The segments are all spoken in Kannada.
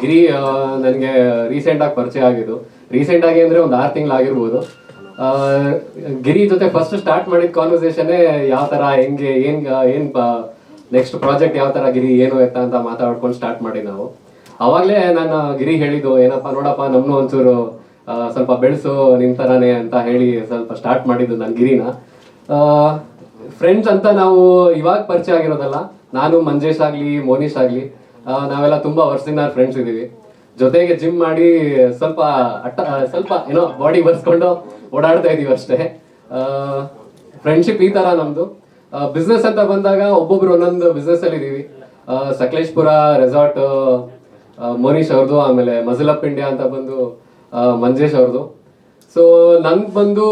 ಗಿರಿ ನನಗೆ ರೀಸೆಂಟ್ ಆಗಿ ಪರಿಚಯ ಆಗಿದ್ದು. ರೀಸೆಂಟ್ ಆಗಿ ಅಂದ್ರೆ ಒಂದು ಆರು ತಿಂಗಳಾಗಿರ್ಬೋದು. ಗಿರಿ ಜೊತೆ ಫಸ್ಟ್ ಸ್ಟಾರ್ಟ್ ಮಾಡಿದ ಕಾನ್ವರ್ಸೇಷನ್ ಯಾವ ತರ, ಹೆಂಗೆ, ಏನ್ ಏನ್ ನೆಕ್ಸ್ಟ್ ಪ್ರಾಜೆಕ್ಟ್ ಯಾವ ತರ ಗಿರಿ, ಏನು ಎತ್ತ ಅಂತ ಮಾತಾಡ್ಕೊಂಡು ಸ್ಟಾರ್ಟ್ ಮಾಡಿ ನಾವು. ಅವಾಗಲೇ ನಾನು ಗಿರಿ ಹೇಳಿದ್ದು, ಏನಪ್ಪ ನೋಡಪ್ಪ, ನಮ್ನು ಒಂಚೂರು ಸ್ವಲ್ಪ ಬೆಳೆಸು, ನಿಮ್ ತರಾನೇ ಅಂತ ಹೇಳಿ ಸ್ವಲ್ಪ ಸ್ಟಾರ್ಟ್ ಮಾಡಿದ್ದು ನಾನು ಗಿರಿನ. ಫ್ರೆಂಡ್ಸ್ ಅಂತ ನಾವು ಇವಾಗ ಪರಿಚಯ ಆಗಿರೋದಲ್ಲ, ನಾನು ಮಂಜೇಶ್ ಆಗ್ಲಿ, ಮೋನೀಶ್ ಆಗ್ಲಿ ನಾವೆಲ್ಲ ತುಂಬಾ ವರ್ಷದಿಂದ ಫ್ರೆಂಡ್ಸ್ ಇದ್ದೀವಿ. ಜೊತೆಗೆ ಜಿಮ್ ಮಾಡಿ ಸ್ವಲ್ಪ ಅಟ್ಟ ಸ್ವಲ್ಪ ಏನೋ ಬಾಡಿ ಬರ್ಸ್ಕೊಂಡು ಓಡಾಡ್ತಾ ಇದೀವಿ ಅಷ್ಟೇ. ಫ್ರೆಂಡ್ಶಿಪ್ ಈ ತರ ನಮ್ದು. ಬಿಸ್ನೆಸ್ ಅಂತ ಬಂದಾಗ ಒಬ್ಬೊಬ್ರು ಒಂದೊಂದು ಬಿಸ್ನೆಸ್ ಅಲ್ಲಿ ಇದೀವಿ. ಆ, ಸಕಲೇಶ್ಪುರ ರೆಸಾರ್ಟ್ ಮೋನೀಶ್ ಅವ್ರದ್ದು ಆಮೇಲೆ ಮಜಲಪ್ ಇಂಡಿಯಾ ಅಂತ ಬಂದು ಮಂಜೇಶ್ ಅವ್ರದ್ದು ಸೊ ನಂಗೆ ಬಂದು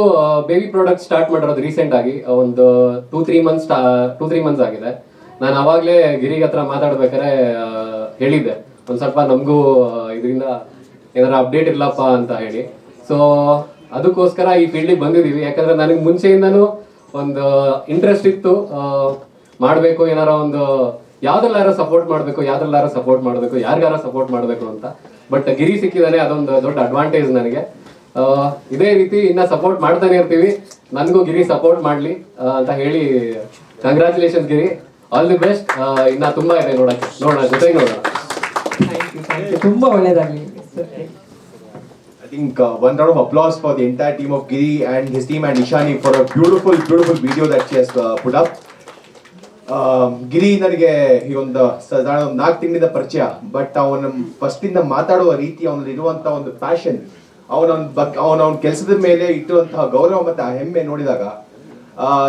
ಬೇಬಿ ಪ್ರಾಡಕ್ಟ್ ಸ್ಟಾರ್ಟ್ ಮಾಡಿರೋದು ರೀಸೆಂಟ್ ಆಗಿ ಒಂದು two three months two three months ಆಗಿದೆ. ನಾನು ಅವಾಗಲೇ ಗಿರಿಗೆ ಹತ್ರ ಮಾತಾಡ್ಬೇಕಾದ್ರೆ ಹೇಳಿದ್ದೆ. ಒಂದು ಸ್ವಲ್ಪ ನಮಗೂ ಇದರಿಂದ ಏನಾರ ಅಪ್ಡೇಟ್ ಇಲ್ಲಪ್ಪ ಅಂತ ಹೇಳಿ. ಸೊ ಅದಕ್ಕೋಸ್ಕರ ಈ ಫೀಲ್ಡಿಗೆ ಬಂದಿದ್ದೀವಿ. ಯಾಕಂದ್ರೆ ನನಗೆ ಮುಂಚೆಯಿಂದನೂ ಒಂದು ಇಂಟ್ರೆಸ್ಟ್ ಇತ್ತು. ಮಾಡಬೇಕು, ಏನಾರ ಒಂದು, ಯಾವ್ದ್ರಲ್ಲಾರ ಸಪೋರ್ಟ್ ಮಾಡಬೇಕು, ಯಾವ್ದ್ರಲ್ಲಾರ ಸಪೋರ್ಟ್ ಮಾಡಬೇಕು, ಯಾರಿಗಾರ ಸಪೋರ್ಟ್ ಮಾಡಬೇಕು ಅಂತ. ಬಟ್ ಗಿರಿ ಸಿಕ್ಕಿದಾನೆ ಅದೊಂದು ದೊಡ್ಡ ಅಡ್ವಾಂಟೇಜ್ ನನಗೆ. ಇದೇ ರೀತಿ ಇನ್ನ ಸಪೋರ್ಟ್ ಮಾಡ್ತಾನೆ ಇರ್ತೀವಿ. ನನಗೂ ಗಿರಿ ಸಪೋರ್ಟ್ ಮಾಡ್ಲಿ ಅಂತ ಹೇಳಿ congratulations Giri. All the best ಇನ್ನ ತುಂಬಾ ಇದೆ ನೋಡಕ್ಕೆ ನೋಡೋಣ ಜೊತೆಗೆ ನೋಡೋಣ. ಥ್ಯಾಂಕ್ ಯು ಥ್ಯಾಂಕ್ ಯು ತುಂಬಾ ಒಳ್ಳೇದಾಗ್ಲಿ. I think uh, one round of applause for the entire team of Giri and his team and Ishani for a beautiful, beautiful video that she has uh, put up. Um, Giri ನನಗೆ ಈ ಒಂದು ಸಾಧಾರಣ ಒಂದು ನಾಲ್ಕು ತಿಂಗಳಿಂದ ಪರಿಚಯ ಬಟ್ ಅವನ ಫಸ್ಟ್ ಇಂದ ಮಾತಾಡುವ ರೀತಿ ಅವನಲ್ಲಿ ಇರುವಂತ ಒಂದು ಪ್ಯಾಷನ್ ಅವನ ಬಗ್ಗೆ ಅವನ ಅವನ ಕೆಲಸದ ಮೇಲೆ ಇಟ್ಟಿರುವಂತಹ ಗೌರವ ಮತ್ತೆ ಆ ಹೆಮ್ಮೆ ನೋಡಿದಾಗ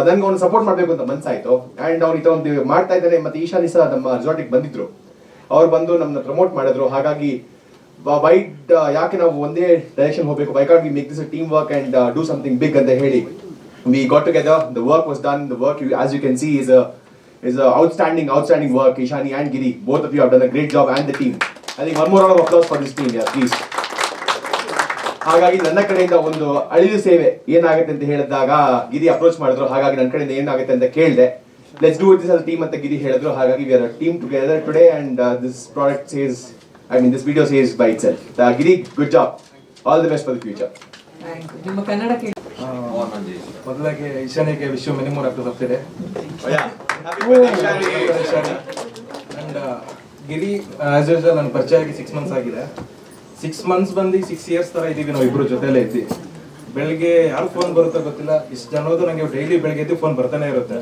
ನನ್ಗೆ ಅವ್ನು ಸಪೋರ್ಟ್ ಮಾಡಬೇಕು ಅಂತ ಮನ್ಸಾಯ್ತು. ಅಂಡ್ ಅವ್ನು ಒಂದು ಮಾಡ್ತಾ ಇದ್ದಾನೆ. ಮತ್ತೆ ಈಶಾನಿ ಸಹ ನಮ್ಮ ರೆಸಾರ್ಟಿಗೆ ಬಂದಿದ್ರು. ಅವ್ರು ಬಂದು ನಮ್ಮನ್ನ ಪ್ರಮೋಟ್ ಮಾಡಿದ್ರು. ಹಾಗಾಗಿ ವೈಟ್ ಯಾಕೆ ನಾವು ಒಂದೇ ಡೈರೆಕ್ಷನ್ ಹೋಗಬೇಕು? Why can't we make this team work and do something big ಅಂತ ಹೇಳಿ. We got together the work was done the work as you can see is is outstanding, outstanding work. Ishani and Giri both of you have done a great job and the team. I think one more round for this team this please. ಹಾಗಾಗಿ ನನ್ನ ಕಡೆಯಿಂದ ಒಂದು ಅಳಿಲು ಸೇವೆ ಏನಾಗುತ್ತೆ ಅಂತ ಹೇಳಿದಾಗ ಗಿರಿ ಅಪ್ರೋಚ್ ಮಾಡಿದ್ರು. ಹಾಗಾಗಿ ನನ್ನ ಕಡೆಯಿಂದ ಏನಾಗುತ್ತೆ ಅಂತ ಕೇಳಿದೆ. Let's do this all team ಅಂತ ಗಿರಿ ಹೇಳಿದ್ರು. ಹಾಗಾಗಿ we are team together today and this product says I mean this video says by itself Giri good job all the best for the future thank you ನಿಮ್ಮ ಕನ್ನಡ ಕೇಳಿ. ಮೊದಲಾಗಿ ಈಶಾನ್ಯಗೆ ವಿಶ್ವ ಮಿನಿಮಮ್ ಆಗ್ತದೆ ಹೋಗ್ತಿದೆ. ಅಂಡ್ ಗಿರಿ ಆಸ್ ಯೂಶಲ್ ನನ್ನ ಪರಿಚಯ ಆಗಿ ಸಿಕ್ಸ್ ಮಂತ್ಸ್ ಆಗಿದೆ. ಸಿಕ್ಸ್ ಮಂತ್ಸ್ ಬಂದು ಸಿಕ್ಸ್ ಇಯರ್ಸ್ ತರ ಇದೀವಿ ನಾವು ಇಬ್ರು ಜೊತೆಲೇ ಇದ್ವಿ. ಬೆಳಿಗ್ಗೆ ಯಾರು ಫೋನ್ ಬರುತ್ತೋ ಗೊತ್ತಿಲ್ಲ. ಇಷ್ಟು ಜನದ್ದು ನನಗೆ ಡೈಲಿ ಬೆಳಿಗ್ಗೆ ಎದ್ದು ಫೋನ್ ಬರ್ತಾನೆ ಇರುತ್ತೆ.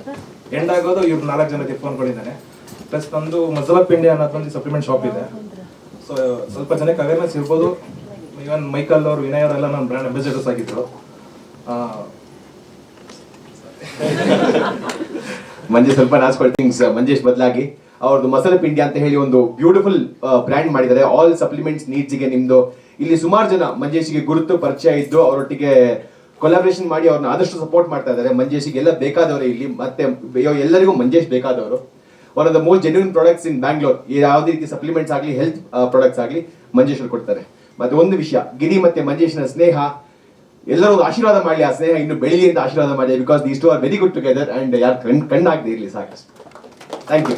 ಎಂಡ್ ಆಗೋದು ಇವ್ರು ನಾಲ್ಕು ಜನಕ್ಕೆ ಫೋನ್ ಕೊಟ್ಟಿದ್ದಾನೆ ಪ್ಲಸ್ ನಂದು ಮಜಲಪ್ ಇಂಡಿಯಾ ಅನ್ನೋದು ಒಂದು ಸಪ್ಲಿಮೆಂಟ್ ಶಾಪ್ ಇದೆ. ಸೊ ಸ್ವಲ್ಪ ಜನಕ್ಕೆ ಅವೇರ್ನೆಸ್ ಇರ್ಬೋದು. ಇವನ್ ಮೈಕಲ್ ಅವರು, ವಿನಯ್ ಅವರೆಲ್ಲ ನನ್ನ ಬ್ರ್ಯಾಂಡ್ ಅಂಬಾಸಿಡರ್ಸ್ ಆಗಿದ್ರು. ಮಂಜೇಶ್ ಸ್ವಲ್ಪ ನಾಚ್ಕೊಳ್ತೀನಿ ಮಂಜೇಶ್ ಬದಲಾಗಿ. ಅವ್ರದ್ದು ಮಸಾಲೆ ಪಿಂಡಿ ಅಂತ ಹೇಳಿ ಒಂದು ಬ್ಯೂಟಿಫುಲ್ ಬ್ರ್ಯಾಂಡ್ ಮಾಡಿದ್ದಾರೆ. ಆಲ್ ಸಪ್ಲಿಮೆಂಟ್ಸ್ ನೀಡ್ಸ್ಗೆ ನಿಮ್ದು. ಇಲ್ಲಿ ಸುಮಾರು ಜನ ಮಂಜೇಶ್ಗೆ ಗುರುತು, ಪರಿಚಯ ಇದ್ದು ಅವರೊಟ್ಟಿಗೆ ಕೊಲಾಬ್ರೇಷನ್ ಮಾಡಿ ಅವ್ರನ್ನ ಆದಷ್ಟು ಸಪೋರ್ಟ್ ಮಾಡ್ತಾ ಇದ್ದಾರೆ. ಮಂಜೇಶ್ಗೆ ಎಲ್ಲ ಬೇಕಾದವರು ಇಲ್ಲಿ. ಮತ್ತೆ ಎಲ್ಲರಿಗೂ ಮಂಜೇಶ್ ಬೇಕಾದವರು. One of the most genuine products in Bangalore ಯಾವುದೇ ರೀತಿ ಸಪ್ಲಿಮೆಂಟ್ಸ್ ಆಗಲಿ ಹೆಲ್ತ್ ಪ್ರಾಡಕ್ಟ್ಸ್ ಆಗಲಿ ಮಂಜೇಶ್ ಕೊಡ್ತಾರೆ. ಮತ್ತೆ ಒಂದು ವಿಷಯ, ಗಿರಿ ಮತ್ತೆ ಮಂಜೇಶ್ನ ಸ್ನೇಹ. ಎಲ್ಲರೂ ಆಶೀರ್ವಾದ ಮಾಡಿ ಆ ಸ್ನೇಹ ಇನ್ನು ಬೆಳಿಗ್ಗೆ ಅಂತ ಆಶೀರ್ವಾದ ಮಾಡಿ because these two are very good together and ಯಾರು ಕಣ್, ಕಣ್ಣಾಗದೆ ಇರಲಿ ಸಾಕಷ್ಟು. Thank you